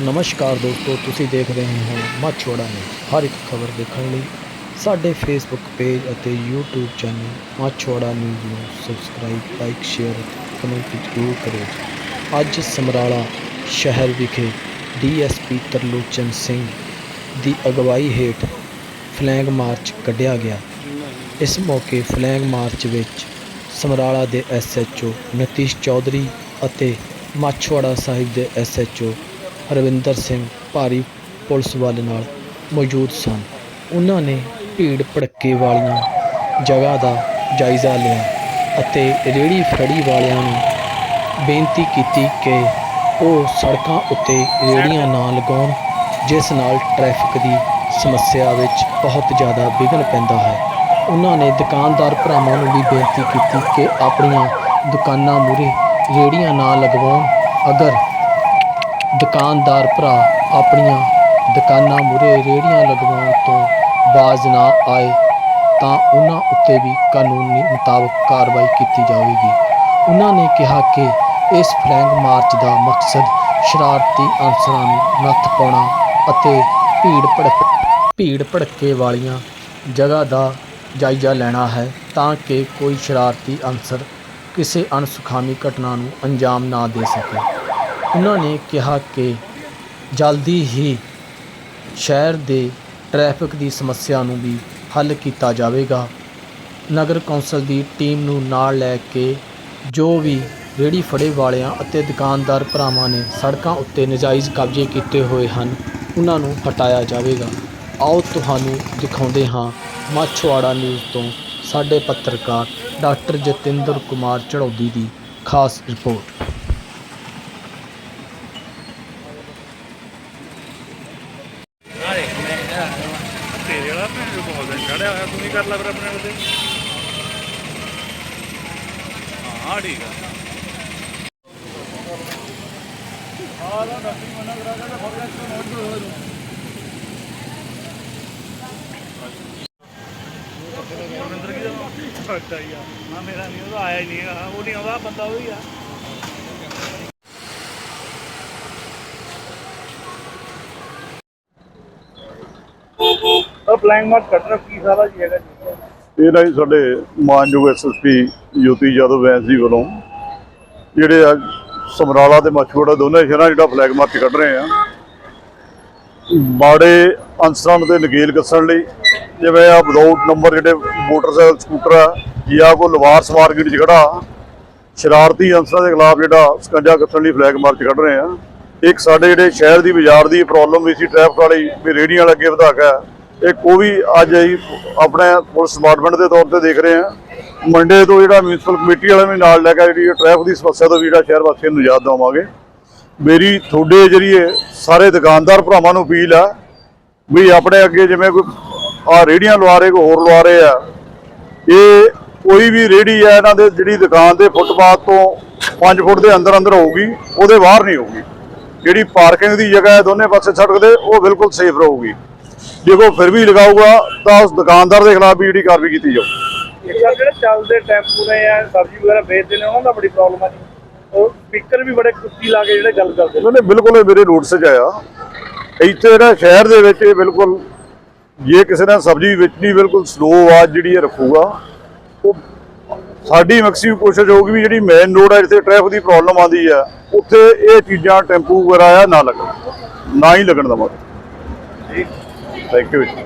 ਨਮਸਕਾਰ ਦੋਸਤੋ, ਤੁਸੀਂ ਦੇਖ ਰਹੇ ਹੋ ਮਾਛੋੜਾ ਨੇ ਹਰ ਇੱਕ ਖਬਰ ਦੇਖਣ ਲਈ ਸਾਡੇ ਫੇਸਬੁੱਕ ਪੇਜ ਅਤੇ YouTube ਚੈਨਲ ਮਾਛੋੜਾ ਨਿਊਜ਼ ਨੂੰ ਸਬਸਕ੍ਰਾਈਬ ਲਾਈਕ ਸ਼ੇਅਰ ਕਮੈਂਟ ਜ਼ਰੂਰ ਕਰੋ ਅੱਜ ਸਮਰਾਲਾ ਸ਼ਹਿਰ ਵਿਖੇ ਡੀਐਸਪੀ ਤਰਲੋਚਨ ਸਿੰਘ ਦੀ ਅਗਵਾਈ ਹੇਠ ਫਲੈਗ ਮਾਰਚ ਕੱਢਿਆ ਗਿਆ। ਇਸ ਮੌਕੇ ਫਲੈਗ ਮਾਰਚ ਵਿੱਚ ਸਮਰਾਲਾ ਦੇ ਐਸਐਚਓ ਨਤੀਸ਼ ਚੌਧਰੀ ਅਤੇ ਮਾਛਵਾੜਾ ਸਾਹਿਬ ਦੇ ਐਸਐਚਓ ਰਵਿੰਦਰ ਸਿੰਘ ਭਾਰੀ ਪੁਲਿਸ ਵੱਲ ਨਾਲ ਮੌਜੂਦ ਸਨ। ਉਹਨਾਂ ਨੇ ਭੀੜ ਭੜੱਕੇ ਵਾਲੀਆਂ ਜਗ੍ਹਾ ਦਾ ਜਾਇਜ਼ਾ ਲਿਆ ਅਤੇ ਰੇੜੀ ਫੜੀ ਵਾਲਿਆਂ ਨੂੰ ਬੇਨਤੀ ਕੀਤੀ ਕਿ ਉਹ ਸੜਕਾਂ ਉੱਤੇ ਰੇੜੀਆਂ ਨਾ ਲਗਾਉਣ, ਜਿਸ ਨਾਲ ਟ੍ਰੈਫਿਕ ਦੀ ਸਮੱਸਿਆ ਵਿੱਚ ਬਹੁਤ ਜ਼ਿਆਦਾ ਵਿਘਨ ਪੈਂਦਾ ਹੈ। ਉਹਨਾਂ ਨੇ ਦੁਕਾਨਦਾਰ ਭਰਾਵਾਂ ਨੂੰ ਵੀ ਬੇਨਤੀ ਕੀਤੀ ਕਿ ਆਪਣੀਆਂ ਦੁਕਾਨਾਂ ਮੂਹਰੇ ਰੇੜੀਆਂ ਨਾ ਲਗਵਾਉਣ। ਅਗਰ ਦੁਕਾਨਦਾਰ ਭਰਾ ਆਪਣੀਆਂ ਦੁਕਾਨਾਂ ਮੂਹਰੇ ਰੇੜੀਆਂ ਲਗਵਾਉਣ ਤੋਂ ਬਾਜ਼ ਨਾ ਆਏ, ਤਾਂ ਉਹਨਾਂ ਉੱਤੇ ਵੀ ਕਾਨੂੰਨੀ ਮੁਤਾਬਕ ਕਾਰਵਾਈ ਕੀਤੀ ਜਾਵੇਗੀ। ਉਹਨਾਂ ਨੇ ਕਿਹਾ ਕਿ ਇਸ ਫਲੈਗ ਮਾਰਚ ਦਾ ਮਕਸਦ ਸ਼ਰਾਰਤੀ ਅਨਸਰਾਂ ਨੂੰ ਨੱਥ ਪਾਉਣਾ ਅਤੇ ਭੀੜ ਭੜਕ, ਭੀੜ ਭੜੱਕੇ ਵਾਲੀਆਂ ਜਗ੍ਹਾ ਦਾ ਜਾਇਜ਼ਾ ਲੈਣਾ ਹੈ, ਤਾਂ ਕਿ ਕੋਈ ਸ਼ਰਾਰਤੀ ਅਨਸਰ ਕਿਸੇ ਅਣਸੁਖਾਮੀ ਘਟਨਾ ਨੂੰ ਅੰਜਾਮ ਨਾ ਦੇ ਸਕੇ। ਉਹਨਾਂ ਨੇ ਕਿਹਾ ਕਿ ਜਲਦੀ ਹੀ ਸ਼ਹਿਰ ਦੇ ਟ੍ਰੈਫਿਕ ਦੀ ਸਮੱਸਿਆ ਨੂੰ ਵੀ ਹੱਲ ਕੀਤਾ ਜਾਵੇਗਾ। ਨਗਰ ਕੌਂਸਲ ਦੀ ਟੀਮ ਨੂੰ ਨਾਲ ਲੈ ਕੇ ਜੋ ਵੀ ਰੇੜੀ ਫੜੇ ਵਾਲਿਆਂ ਅਤੇ ਦੁਕਾਨਦਾਰ ਭਰਾਵਾਂ ਨੇ ਸੜਕਾਂ ਉੱਤੇ ਨਜਾਇਜ਼ ਕਬਜ਼ੇ ਕੀਤੇ ਹੋਏ ਹਨ, ਉਹਨਾਂ ਨੂੰ ਹਟਾਇਆ ਜਾਵੇਗਾ। ਆਓ ਤੁਹਾਨੂੰ ਦਿਖਾਉਂਦੇ ਹਾਂ ਮਾਛਵਾੜਾ ਨਿਊਜ਼ ਤੋਂ ਸਾਡੇ ਪੱਤਰਕਾਰ ਡਾਕਟਰ ਜਤਿੰਦਰ ਕੁਮਾਰ ਚੜੌਦੀ ਦੀ ਖਾਸ ਰਿਪੋਰਟ ਆ ਦੇਖ ਮੈਂ ਕਿਹਾ ਤੇਰੇ ਵਾਲਾ ਭੈਣ ਚੜਿਆ ਹੋਇਆ ਤੂੰ ਕਰ ਲਾ ਫਿਰ ਆਪਣੇ ਉਹਦੇ ਹਾਂ ਠੀਕ ਆ। ਆ ਲਾ ਨਸੀ ਮਨਾ ਕਰਾ ਕੇ ਤੂੰ ਨੋਟ ਹੋ ਕੀ ਅੱਛਾ ਹੀ। ਆ ਨਾ ਮੇਰਾ ਨਹੀਂ ਉਹਦਾ ਆਇਆ ਹੀ ਨਹੀਂ ਉਹ ਨਹੀਂ ਆਉਂਦਾ ਬੰਦਾ ਉਹ ਹੀ ਆ। ਉਹ ਫਲਾਈਂਗ ਕੱਟਣਾ ਕੀ ਸਾਰਾ ਜੀ ਹੈਗਾ ਜੀ? ਇਹ ਨਾ ਸਾਡੇ ਮਾਨਯੋਗ ਐਸਐਸਪੀ ਜੋਤੀ ਜਾਦਵ ਵੈਂਸ ਜੀ ਵੱਲੋਂ ਜਿਹੜੇ ਆ ਸਮਰਾਲਾ ਤੇ ਮਛੂੜਾ ਦੋਨੇ ਸ਼ਹਿਰਾਂ ਜਿਹੜਾ ਫਲੈਗ ਮਾਰਚ ਕੱਢ ਰਹੇ ਆ। ਮਾੜੇ ਅਨਸਰਾਂ ਦੇ ਨਕੇਲ ਕੱਸਣ ਲਈ ਜਿਵੇਂ ਆ ਵਿਦਆਊਟ ਨੰਬਰ ਜਿਹੜੇ ਮੋਟਰਸਾਈਕਲ, ਸਕੂਟਰ ਆ, ਜਾਂ ਕੋ ਲਵਾਰਸ ਮਾਰਕੀਟ 'ਚ ਖੜਾ, ਸ਼ਰਾਰਤੀ ਅਨਸਰਾਂ ਦੇ ਖਿਲਾਫ ਜਿਹੜਾ ਸਕੰਜਾ ਕੱਸਣ ਲਈ ਫਲੈਗ ਮਾਰਚ ਕੱਢ ਰਹੇ ਆ। ਇੱਕ ਸਾਡੇ ਜਿਹੜੇ ਸ਼ਹਿਰ ਦੀ ਬਾਜ਼ਾਰ ਦੀ ਪ੍ਰੋਬਲਮ ਵੀ ਸੀ ਟ੍ਰੈਫਿਕ ਵਾਲੀ, ਵੀ ਰੇਹੜੀਆਂ ਵਧਾ ਕੇ ਇੱਕ ਉਹ ਵੀ ਅੱਜ ਅਸੀਂ ਆਪਣੇ ਪੁਲਿਸ ਡਿਪਾਰਟਮੈਂਟ ਦੇ ਤੌਰ ਤੇ ਦੇਖ ਰਹੇ ਹਾਂ। ਮੰਡੇ ਤੋਂ ਜਿਹੜਾ ਮਿਊਨਿਸਪਲ ਕਮੇਟੀ ਵਾਲਿਆਂ ਨੂੰ ਨਾਲ ਲੈ ਕੇ ਜਿਹੜੀ ਟ੍ਰੈਫਿਕ ਦੀ ਸਮੱਸਿਆ ਤੋਂ ਵੀ ਜਿਹੜਾ ਸ਼ਹਿਰ ਵਾਸੀਆਂ ਨੂੰ ਨਿਜਾਤ ਦੇਵਾਂਗੇ ਮੇਰੀ ਤੁਹਾਡੇ ਜਰੀਏ ਸਾਰੇ ਦੁਕਾਨਦਾਰ ਭਰਾਵਾਂ ਨੂੰ ਅਪੀਲ ਆ ਵੀ ਆਪਣੇ ਅੱਗੇ ਜਿਵੇਂ ਕੋਈ ਆ ਰੇਹੜੀਆਂ ਲਵਾ ਰਹੇ, ਕੋਈ ਹੋਰ ਲਵਾ ਰਹੇ ਆ, ਇਹ ਕੋਈ ਵੀ ਰੇਹੜੀ ਆ, ਇਹਨਾਂ ਦੇ ਜਿਹੜੀ ਦੁਕਾਨ ਦੇ ਫੁੱਟਪਾਥ ਤੋਂ 5 ਫੁੱਟ ਦੇ ਅੰਦਰ ਅੰਦਰ ਹੋਊਗੀ, ਉਹਦੇ ਬਾਹਰ ਨਹੀਂ ਹੋਊਗੀ। ਜਿਹੜੀ ਪਾਰਕਿੰਗ ਦੀ ਜਗ੍ਹਾ ਹੈ, ਦੋਨੇ ਪਾਸੇ ਸੜਕ ਦੇ, ਉਹ ਬਿਲਕੁਲ ਸੇਫ ਰਹੂਗੀ। ਜੇ ਕੋਈ ਫਿਰ ਵੀ ਲਗਾਊਗਾ ਤਾਂ ਉਸ ਦੁਕਾਨਦਾਰ ਦੇ ਖਿਲਾਫ ਵੀ ਜਿਹੜੀ ਕਾਰਵਾਈ ਕੀਤੀ ਜਾਊ। ਜਿਹੜੇ ਚੱਲਦੇ ਟੈਂਪੂ ਨੇ ਜਾਂ ਸਬਜ਼ੀ ਵਗੈਰਾ ਵੇਚਦੇ ਨੇ ਉਹਨਾਂ ਦਾ ਬੜੀ ਪ੍ਰੋਬਲਮ ਆ ਜੀ। ਉਹ ਸਪੀਕਰ ਵੀ ਬੜੇ ਕੁੱਤੀ ਲਾ ਕੇ ਜਿਹੜੇ ਗੱਲ ਕਰਦੇ ਨੇ। ਉਹਨੇ ਬਿਲਕੁਲ ਇਹ ਮੇਰੇ ਨੋਟਿਸ 'ਚ ਆਇਆ। ਇੱਥੇ ਜਿਹੜਾ ਸ਼ਹਿਰ ਦੇ ਵਿੱਚ ਇਹ ਬਿਲਕੁਲ ਜੇ ਕਿਸੇ ਨੇ ਸਬਜ਼ੀ ਵੇਚਣੀ ਬਿਲਕੁਲ ਸਲੋ ਆਵਾਜ਼ ਜਿਹੜੀ ਇਹ ਰੱਖੂਗਾ ਉਹ ਸਾਡੀ ਮੈਕਸਿਮਮ ਕੋਸ਼ਿਸ਼ ਹੋਊਗੀ ਵੀ ਜਿਹੜੀ ਮੇਨ ਰੋਡ ਹੈ ਜਿੱਥੇ ਟ੍ਰੈਫਿਕ ਦੀ ਪ੍ਰੋਬਲਮ ਆਉਂਦੀ ਆ ਉੱਥੇ ਇਹ ਚੀਜ਼ਾਂ ਟੈਂਪੂ ਵਗੈਰਾ ਆ ਨਾ ਲੱਗਣ ਨਾ ਹੀ ਲੱਗਣ ਦਵਾਂਗੇ। ਜੀ। Thank you.